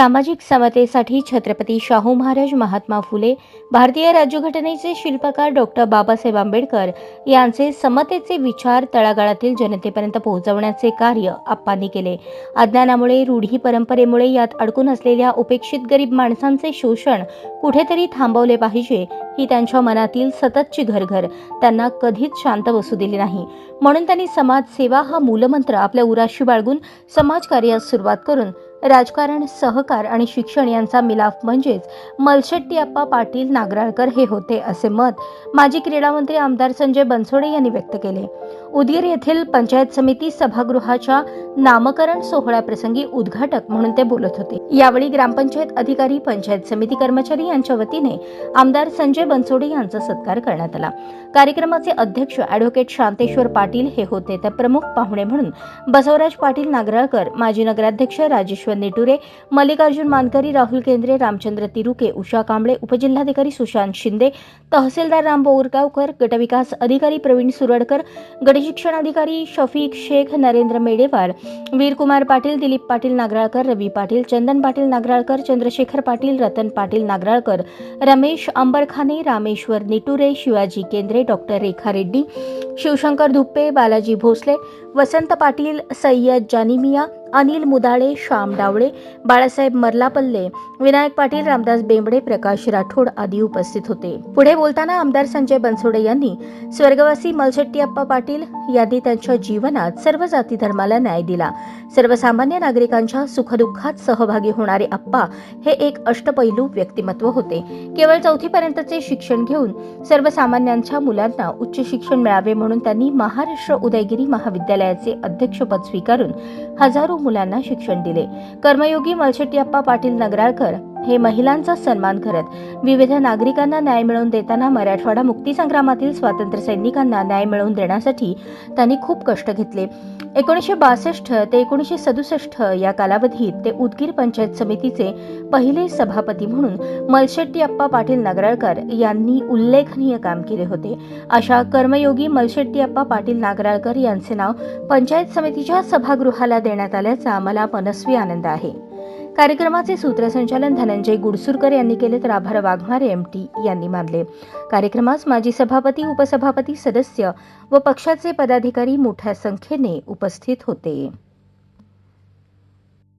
सामाजिक समतेसाठी छत्रपती शाहू महाराज महात्मा फुले भारतीय राज्यघटनेचे शिल्पकार डॉक्टर बाबासाहेब आंबेडकर यांचे समतेचे विचार तळागाळातील जनतेपर्यंत पोहोचवण्याचे कार्य आप्पांनी केले. अज्ञानामुळे रूढी परंपरेमुळे यात अडकून असलेल्या उपेक्षित गरीब माणसांचे शोषण कुठेतरी थांबवले पाहिजे ही त्यांच्या मनातील सततची घरघर. त्यांना कधीच शांत बसू दिली नाही. म्हणून त्यांनी समाजसेवा हा मूलमंत्र आपल्या उराशी बाळगून समाजकार्यास सुरुवात करून राजकारण सहकार आणि शिक्षण यांचा मिलाफ म्हणजेच मलशेट्टीअप्पा पाटील नागराळकर हे होते असे मत माजी क्रीडामंत्री आमदार संजय बनसोडे यांनी व्यक्त केले. उदगीर येथील पंचायत समिती सभागृहाच्या नामकरण सोहळ्याप्रसंगी उद्घाटक म्हणून ते बोलत होते. यावेळी ग्रामपंचायत अधिकारी पंचायत समिती कर्मचारी यांच्या वतीने आमदार संजय बनसोडे यांचा सत्कार करण्यात आला. कार्यक्रमाचे अध्यक्ष ॲडव्होकेट शांतेश्वर पाटील हे होते. तर प्रमुख पाहुणे म्हणून बसवराज पाटील नागराळकर माजी नगराध्यक्ष राजेश्वर नेटुरे मल्लिकार्जुन मानकरी राहुल केंद्रे रामचंद्र तिरुके उषा कांबळे उपजिल्हाधिकारी सुशांत शिंदे तहसीलदार राम बोरगावकर गटविकास अधिकारी प्रवीण सुरडकर गटशिक्षण अधिकारी शफीक शेख नरेंद्र मेडेवार वीरकुमार पाटील दिलीप पाटील नागराळकर रवी पाटील चंदन पाटील नागराळकर चंद्रशेखर पाटील रतन पाटील नागराळकर रमेश अंबरखाने रामेश्वर निटुरे शिवाजी केंद्रे डॉक्टर रेखा रेड्डी शिवशंकर धुप्पे बालाजी भोसले वसंत पाटील सय्यद जानिमिया अनिल मुदाळे श्याम डावळे बाळासाहेब मर्लापल्ले विनायक पाटील रामदास बेंबडे प्रकाश राठोड आदी उपस्थित होते. पुढे बोलताना आमदार संजय बनसोडे यांनी स्वर्गवासी मलशेट्टी अप्पा पाटील यांनी त्यांच्या जीवनात सर्व जाती धर्माला न्याय दिला. सर्वसामान्य नागरिकांच्या सुखदुःखात सहभागी होणारे अप्पा हे एक अष्टपैलू व्यक्तिमत्व होते. केवळ चौथीपर्यंतचे शिक्षण घेऊन सर्वसामान्यांच्या मुलांना उच्च शिक्षण मिळावे म्हणून त्यांनी महाराष्ट्र उदयगिरी महाविद्यालयाचे अध्यक्षपद स्वीकारून हजारो मुलांना शिक्षण दिले. कर्मयोगी मलशेट्टीअप्पा पाटील नगराळकर हे महिलांचा सन्मान करत विविध नागरिकांना न्याय मिळवून देताना मराठवाडा मुक्तीसंग्रामातील स्वातंत्र्य सैनिकांना न्याय मिळवून देण्यासाठी त्यांनी खूप कष्ट घेतले. एकोणीसशे बासष्ट ते एकोणीसशे सदुसष्ट या कालावधीत ते उदगीर पंचायत समितीचे पहिले सभापती म्हणून मलशेट्टी अप्पा पाटील नागराळकर यांनी उल्लेखनीय काम केले होते. अशा कर्मयोगी मलशेट्टी अप्पा पाटील नागराळकर यांचे नाव पंचायत समितीच्या सभागृहाला देण्यात आल्याचा मला मनस्वी आनंद आहे. कार्यक्रमाचे सूत्रसंचालन धनंजय गुडसुरकर यांनी केले तर आभार वाघमारे एम टी यांनी मानले. कार्यक्रमास माजी सभापती उपसभापती सदस्य व पक्षाचे पदाधिकारी मोठ्या संख्येने उपस्थित होते.